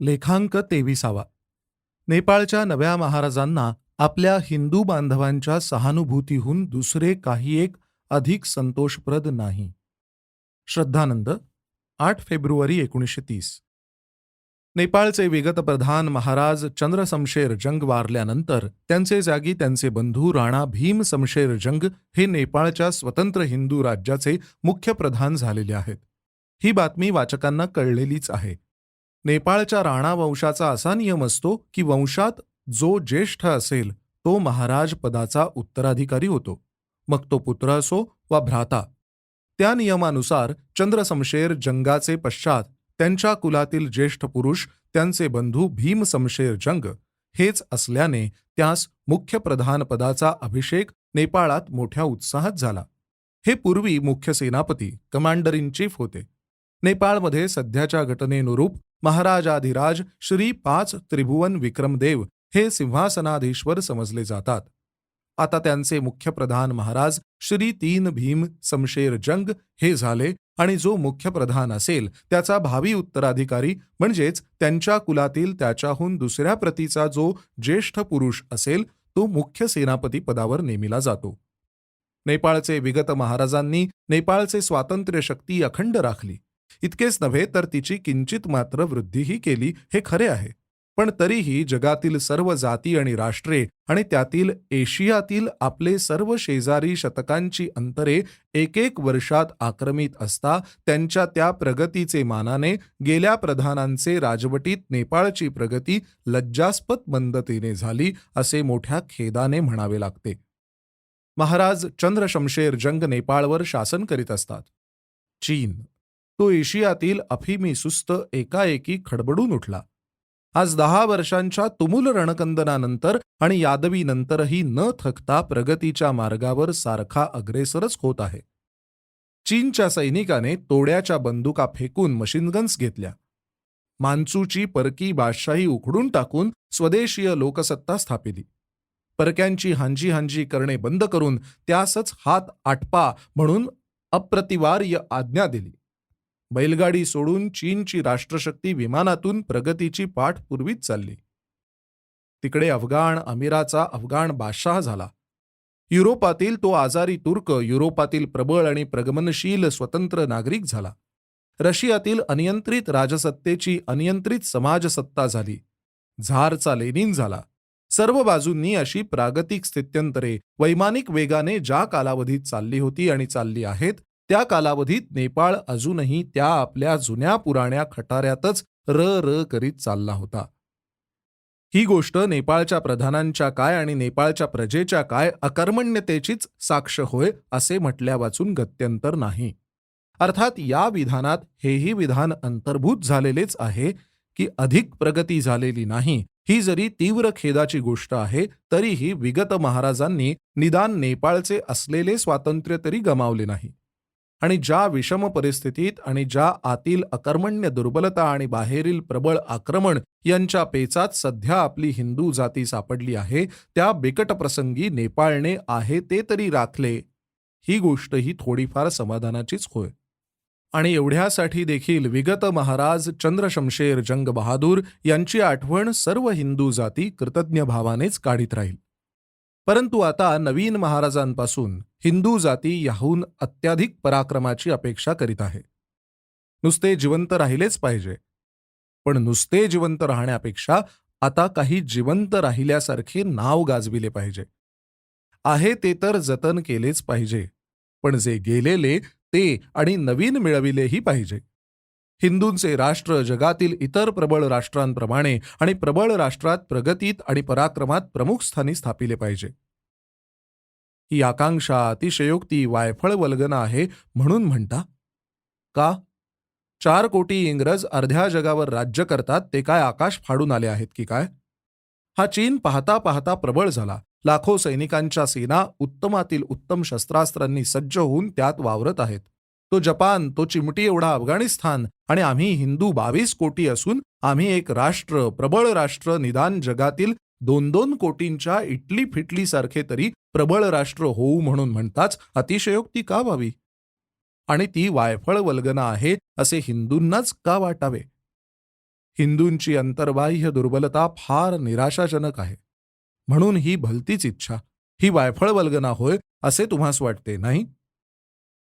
लेखांक तेविसावा. नेपाळच्या नव्या महाराजांना आपल्या हिंदू बांधवांच्या सहानुभूतीहून दुसरे काही एक अधिक संतोषप्रद नाही. श्रद्धानंद आठ फेब्रुवारी एकोणीसशे तीस. नेपाळचे विगत प्रधान महाराज चंद्रसमशेर जंग वारल्यानंतर त्यांचे जागी त्यांचे बंधू राणा भीम समशेर जंग हे नेपाळच्या स्वतंत्र हिंदू राज्याचे मुख्य प्रधान झालेले आहेत. ही बातमी वाचकांना कळलेलीच आहे. नेपाळच्या राणा वंशाचा असा नियम असतो की वंशात जो ज्येष्ठ असेल तो महाराज पदाचा उत्तराधिकारी होतो. मग तो पुत्र असो वा भ्राता. त्या नियमानुसार चंद्रसमशेर जंगाचे पश्चात त्यांच्या कुलातील ज्येष्ठ पुरुष त्यांचे बंधू भीम समशेर जंग हेच असल्याने त्यास मुख्य प्रधान पदाचा अभिषेक नेपाळात मोठ्या उत्साहात झाला. हे पूर्वी मुख्य सेनापती कमांडर इन चीफ होते. नेपाळमध्ये सध्याच्या घटनेनुरूप महाराजाधिराज श्री पाच त्रिभुवन विक्रमदेव हे सिंहासनाधीश्वर समजले जातात. आता त्यांचे मुख्य प्रधान महाराज श्री तीन भीम समशेर जंग हे झाले आणि जो मुख्य प्रधान असेल त्याचा भावी उत्तराधिकारी म्हणजेच त्यांच्या कुलातील त्याच्याहून दुसऱ्या प्रतीचा जो ज्येष्ठ पुरुष असेल तो मुख्य सेनापती पदावर नेमिला जातो. नेपाळचे विगत महाराजांनी नेपाळचे स्वातंत्र्य शक्ती अखंड राखली. इतकेच नव्हे तर तिची किंचित मात्र वृद्धीही केली हे खरे आहे. पण तरीही जगातील सर्व जाती आणि राष्ट्रे आणि त्यातील एशियातील आपले सर्व शेजारी शतकांची अंतरे एक एक वर्षात आक्रमित असता त्यांच्या त्या प्रगतीचे मानाने गेल्या प्रधानांचे राजवटीत नेपाळची प्रगती लज्जास्पद मंदतेने झाली असे मोठ्या खेदाने म्हणावे लागते. महाराज चंद्रशमशेर जंग नेपाळवर शासन करीत असतात. चीन तो एशियातील अफिमी सुस्त एकाएकी खडबडून उठला. आज दहा वर्षांच्या तुमूल रणकंदनानंतर आणि यादवीनंतरही न थकता प्रगतीच्या मार्गावर सारखा अग्रेसरच होत आहे. चीनच्या सैनिकाने तोड्याच्या बंदुका फेकून मशीनगन्स घेतल्या. मान्सूची परकी बादशाही उखडून टाकून स्वदेशीय लोकसत्ता स्थापिली. परक्यांची हांजी हांजी करणे बंद करून त्यासच हात आटपा म्हणून अप्रतिवार्य आज्ञा दिली. बैलगाडी सोडून चीनची राष्ट्रशक्ती विमानातून प्रगतीची पाठ पूर्वीच चालली. तिकडे अफगाण अमीराचा अफगाण बादशाह झाला. युरोपातील तो आजारी तुर्क युरोपातील प्रबळ आणि प्रगमनशील स्वतंत्र नागरिक झाला. रशियातील अनियंत्रित राजसत्तेची अनियंत्रित समाजसत्ता झाली. झारचा लेनिन झाला. सर्व बाजूंनी अशी प्रागतिक स्थित्यंतरे वैमानिक वेगाने ज्या कालावधीत चालली होती आणि चालली आहेत त्या कालावधीत नेपाळ अजूनही त्या आपल्या जुन्या पुराण्या खटाऱ्यातच र र करीत चालला होता. ही गोष्ट नेपाळच्या प्रधानांच्या काय आणि नेपाळच्या प्रजेच्या काय अकर्मण्यतेचीच साक्ष होय असे म्हटल्या वाचून गत्यंतर नाही. अर्थात या विधानात हेही विधान अंतर्भूत झालेलेच आहे की अधिक प्रगती झालेली नाही. ही जरी तीव्र खेदाची गोष्ट आहे तरीही विगत महाराजांनी निदान नेपाळचे असलेले स्वातंत्र्य तरी गमावले नाही. आणि ज्या विषम परिस्थितीत आणि ज्या आतील अकर्मण्य दुर्बलता आणि बाहेरील प्रबळ आक्रमण यांच्या पेचात सध्या आपली हिंदू जाती सापडली आहे त्या बिकट प्रसंगी नेपाळने आहे ते तरी राखले. ही गोष्ट ही थोडीफार समाधानाचीच होय. आणि एवढ्यासाठी देखील विगत महाराज चंद्रशमशेर जंग बहादूर यांची आठवण सर्व हिंदू जाती कृतज्ञ भावानेच काढीत राहील. परंतु आता नवीन महाराजांपासून हिंदू जाती याहून अत्याधिक पराक्रमाची अपेक्षा करीत आहे. नुसते जिवंत राहिलेच पाहिजे. पण नुसते जिवंत राहण्यापेक्षा आता काही जिवंत राहिल्यासारखे नाव गाजविले पाहिजे. आहे ते तर जतन केलेच पाहिजे. पण जे गेलेले ते आणि नवीन मिळविलेही पाहिजे. हिंदूंचे राष्ट्र जगातील इतर प्रबळ राष्ट्रांप्रमाणे आणि प्रबळ राष्ट्रात प्रगतीत आणि पराक्रमात प्रमुख स्थानी स्थापिले पाहिजे. ही आकांक्षा अतिशयोक्ती वायफळ वल्गना आहे म्हणून म्हणता. का? चार कोटी इंग्रज अर्ध्या जगावर राज्य करतात ते काय आकाश फाडून आले आहेत की काय? हा चीन पाहता पाहता प्रबळ झाला. लाखो सैनिकांच्या सेना उत्तमातील उत्तम शस्त्रास्त्रांनी सज्ज होऊन त्यात वावरत आहेत. तो जपान तो चिमटी एवढा अफगाणिस्तान आणि आम्ही हिंदू बावीस कोटी असून आम्ही एक राष्ट्र प्रबळ राष्ट्र निदान जगातील दोन दोन कोटींच्या इटली फिटली सारखे तरी प्रबळ राष्ट्र होऊ म्हणून म्हणताच अतिशयोक्ती का व्हावी? आणि ती वायफळ वल्गना आहे असे हिंदूंनाच का वाटावे? हिंदूंची अंतर्बाह्य दुर्बलता फार निराशाजनक आहे. म्हणून ही भलतीच इच्छा. ही वायफळ वल्गना होय असे तुम्हास वाटते नाही?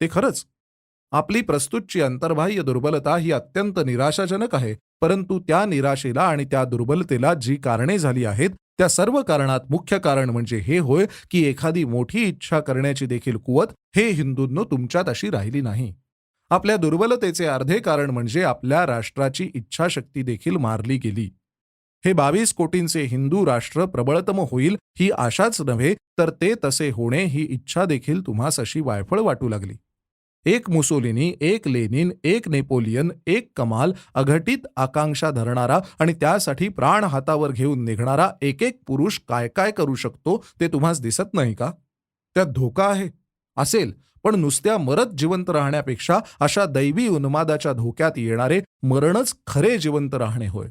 ते खरंच आपली प्रस्तुतची अंतर्बाह्य दुर्बलता ही अत्यंत निराशाजनक आहे परंतु त्या निराशेला आणि त्या दुर्बलतेला जी कारणे झाली आहेत त्या सर्व कारणात मुख्य कारण म्हणजे हे होय की एखादी मोठी इच्छा करण्याची देखील कुवत हे हिंदूंनो तुमच्यात अशी राहिली नाही. आपल्या दुर्बलतेचे अर्धे कारण म्हणजे आपल्या राष्ट्राची इच्छाशक्ती देखील मारली गेली. हे बावीस कोटींचे हिंदू राष्ट्र प्रबळतम होईल ही आशाच नव्हे तर ते तसे होणे ही इच्छा देखील तुम्हास अशी वायफळ वाटू लागली. एक मुसोलिनी एक लेनिन एक नेपोलियन एक कमाल अघटित आकांक्षा धरणारा आणि त्यासाठी प्राण हातावर घेऊन निघणारा एक एक पुरुष काय काय करू शकतो ते तुम्हास दिसत नाही का? त्यात धोका आहे. असेल पण नुसत्या मरत जिवंत राहण्यापेक्षा अशा दैवी उन्मादाच्या धोक्यात येणारे मरणच खरे जिवंत राहणे होय.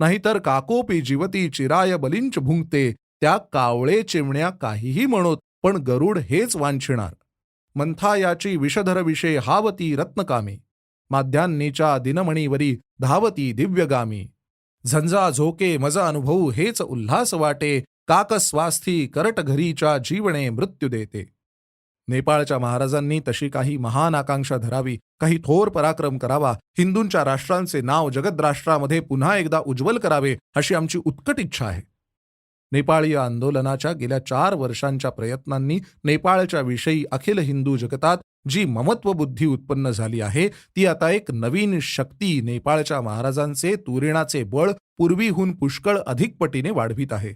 नाहीतर काकोपी जीवती चिराय बलिंच भुंकते त्या कावळे चिमण्या काहीही म्हणोत पण गरुड हेच वांछिणार. मंथायाची विषधर विषे हावती रत्नकामी. माध्यान्नीच्या दिनमणीवरी धावती दिव्यगामी. झंझा झोके मजा अनुभवू हेच उल्हास वाटे काकस्वास्थी करट घरीच्या जीवने मृत्यू देते. नेपाळच्या महाराजांनी तशी काही महान आकांक्षा धरावी काही थोर पराक्रम करावा हिंदूंच्या राष्ट्रांचे नाव जगद्राष्ट्रामध्ये पुन्हा एकदा उज्ज्वल करावे अशी आमची उत्कट इच्छा आहे. नेपाळी आंदोलनाच्या गेल्या चार वर्षांच्या प्रयत्नांनी नेपाळच्या विषयी अखिल हिंदू जगतात जी ममत्व बुद्धी उत्पन्न झाली आहे ती आता एक नवीन शक्ती नेपाळच्या महाराजांचे तुरिणाचे बळ पूर्वीहून पुष्कळ अधिक पटीने वाढवित आहे.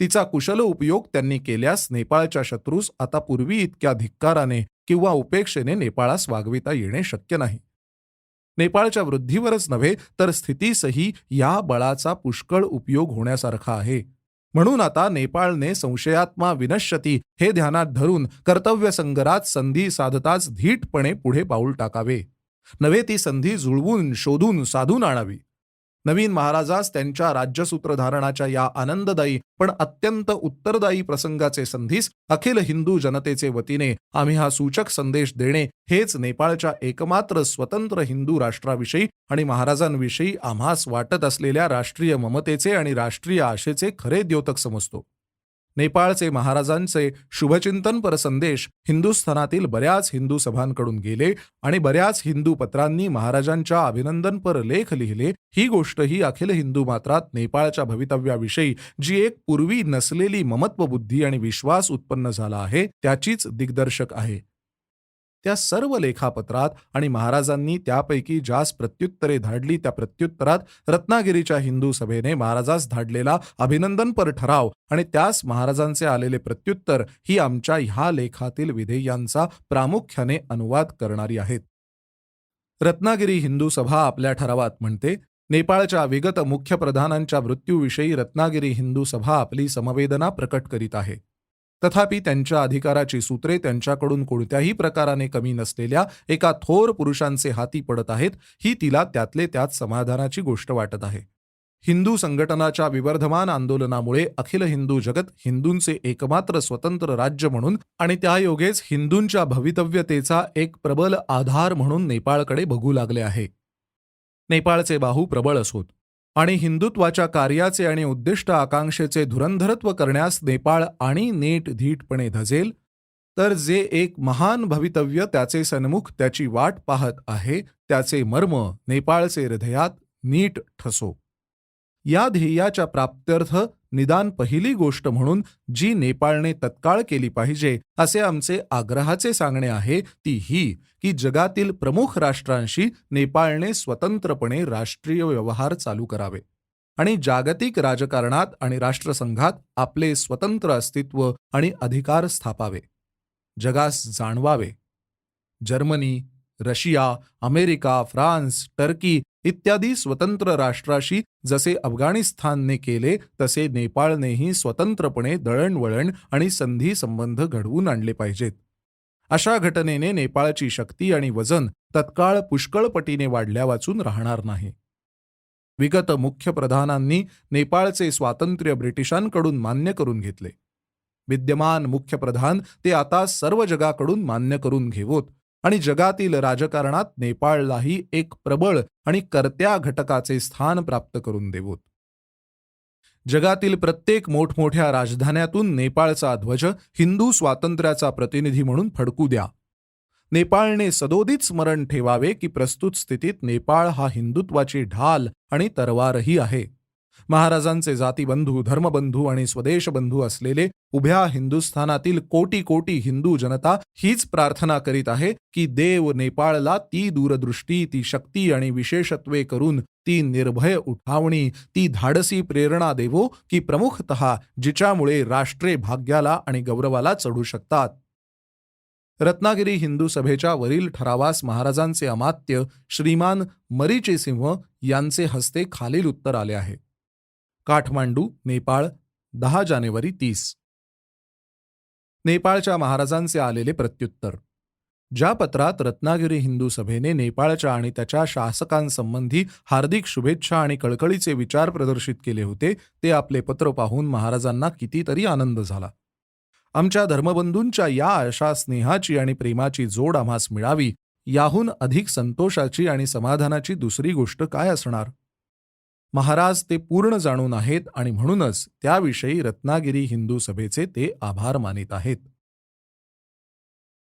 तिचा कुशल उपयोग त्यांनी केल्यास नेपाळच्या शत्रूस आता पूर्वी इतक्या धिक्काराने किंवा उपेक्षेने नेपाळास वागविता येणे शक्य नाही. नेपाळच्या वृद्धीवरच नव्हे तर स्थितीसही या बळाचा पुष्कळ उपयोग होण्यासारखा आहे. म्हणून आता नेपाळने संशयात्मा विनश्यती हे ध्यानात धरून कर्तव्य संगरात संधी साधताच धीटपणे पुढे पाऊल टाकावे. नव्हे ती संधी जुळवून शोधून साधून आणावी. नवीन महाराजास त्यांच्या राज्यसूत्रधारणाच्या या आनंददायी पण अत्यंत उत्तरदायी प्रसंगाचे संधीस अखिल हिंदू जनतेचे वतीने आम्ही हा सूचक संदेश देणे हेच नेपाळच्या एकमात्र स्वतंत्र हिंदू राष्ट्राविषयी आणि महाराजांविषयी आम्हास वाटत असलेल्या राष्ट्रीय ममतेचे आणि राष्ट्रीय आशेचे खरे द्योतक समजतो. नेपाळचे महाराजांचे शुभचिंतनपर संदेश हिंदुस्थानातील बऱ्याच हिंदू सभांकडून गेले आणि बऱ्याच हिंदू पत्रांनी महाराजांच्या अभिनंदनपर लेख लिहिले. ही गोष्ट ही अखिल हिंदू मात्रात नेपाळच्या भवितव्याविषयी जी एक पूर्वी नसलेली ममत्व बुद्धी आणि विश्वास उत्पन्न झाला आहे त्याचीच दिग्दर्शक आहे. त्या सर्व लेखापत्रात आणि महाराजांनी त्यापैकी ज्यास प्रत्युत्तरे धाडली त्या प्रत्युत्तरात रत्नागिरीच्या हिंदू सभेने महाराजास धाडलेला अभिनंदनपर ठराव आणि त्यास महाराजांचे आलेले प्रत्युत्तर ही आमच्या ह्या लेखातील विधेयांचा प्रामुख्याने अनुवाद करणारी आहेत. रत्नागिरी हिंदू सभा आपल्या ठरावात म्हणते नेपाळच्या विगत मुख्य प्रधानांच्या मृत्यूविषयी रत्नागिरी हिंदू सभा आपली समवेदना प्रकट करीत आहे. तथापि त्यांच्या अधिकाराची सूत्रे त्यांच्याकडून कोणत्याही प्रकाराने कमी नसलेल्या एका थोर पुरुषांचे हाती पडत आहेत ही तिला त्यातले त्यात समाधानाची गोष्ट वाटत आहे. हिंदू संघटनाच्या विवर्धमान आंदोलनामुळे अखिल हिंदू जगत हिंदूंचे एकमात्र स्वतंत्र राज्य म्हणून आणि त्यायोगेच हिंदूंच्या भवितव्यतेचा एक प्रबल आधार म्हणून नेपाळकडे बघू लागले आहे. नेपाळचे बाहू प्रबळ असोत. आणि हिंदुत्वाच्या कार्याचे आणि उद्दिष्ट आकांक्षेचे धुरंधरत्व करण्यास नेपाळ आणि नेट धीटपणे धजेल तर जे एक महान भवितव्य त्याचे सन्मुख त्याची वाट पाहत आहे त्याचे मर्म नेपाळचे हृदयात नीट ठसो. या ध्येयाच्या प्राप्त्यर्थ निदान पहिली गोष्ट म्हणून जी नेपाळने तत्काळ केली पाहिजे असे आमचे आग्रहाचे सांगणे आहे ती ही की जगातील प्रमुख राष्ट्रांशी नेपाळने स्वतंत्रपणे राष्ट्रीय व्यवहार चालू करावे. आणि जागतिक राजकारणात आणि राष्ट्रसंघात आपले स्वतंत्र अस्तित्व आणि अधिकार स्थापावे. जगास जाणवावे. Germany Russia America France Turkey इत्यादी स्वतंत्र राष्ट्राशी जसे अफगाणिस्तानने केले तसे नेपाळनेही स्वतंत्रपणे दळणवळण आणि संधी संबंध घडवून आणले पाहिजेत. अशा घटनेने नेपाळची शक्ती आणि वजन तत्काळ पुष्कळपटीने वाढल्या वाचून राहणार नाही. विगत मुख्य प्रधानांनी नेपाळचे स्वातंत्र्य ब्रिटिशांकडून मान्य करून घेतले. विद्यमान मुख्य प्रधान ते आता सर्व जगाकडून मान्य करून घेवोत. आणि जगातील राजकारणात नेपाळलाही एक प्रबळ आणि कर्त्या घटकाचे स्थान प्राप्त करून देवोत जगातील प्रत्येक मोठमोठ्या राजधान्यातून नेपाळचा ध्वज हिंदू स्वातंत्र्याचा प्रतिनिधी म्हणून फडकू द्या. नेपाळने सदोदित स्मरण ठेवावे की प्रस्तुत स्थितीत नेपाळ हा हिंदुत्वाची ढाल आणि तरवारही आहे. महाराजांचे जातीबंधू धर्मबंधू आणि स्वदेशबंधू असलेले उभ्या हिंदुस्थानातील कोटी कोटी हिंदू जनता हीच प्रार्थना करीत आहे की देव नेपाळला ती दूरदृष्टी ती शक्ती आणि विशेषत्वे करून ती निर्भय उठावणी ती धाडसी प्रेरणा देवो की प्रमुखत जिच्यामुळे राष्ट्रे भाग्याला आणि गौरवाला चढू शकतात. रत्नागिरी हिंदू सभेच्या वरील ठरावास महाराजांचे अमात्य श्रीमान मरीचे सिंह यांचे हस्ते खालील उत्तर आले आहे. काठमांडू नेपाळ दहा जानेवारी तीस. नेपाळच्या महाराजांचे आलेले प्रत्युत्तर. ज्या पत्रात रत्नागिरी हिंदू सभेने नेपाळच्या आणि त्याच्या शासकांसंबंधी हार्दिक शुभेच्छा आणि कळकळीचे विचार प्रदर्शित केले होते ते आपले पत्र पाहून महाराजांना कितीतरी आनंद झाला. आमच्या धर्मबंधूंच्या या अशा स्नेहाची आणि प्रेमाची जोड आम्हास मिळावी याहून अधिक संतोषाची आणि समाधानाची दुसरी गोष्ट काय असणार? महाराज ते पूर्ण जाणून आहेत आणि म्हणूनच त्याविषयी रत्नागिरी हिंदू सभेचे ते आभार मानित आहेत.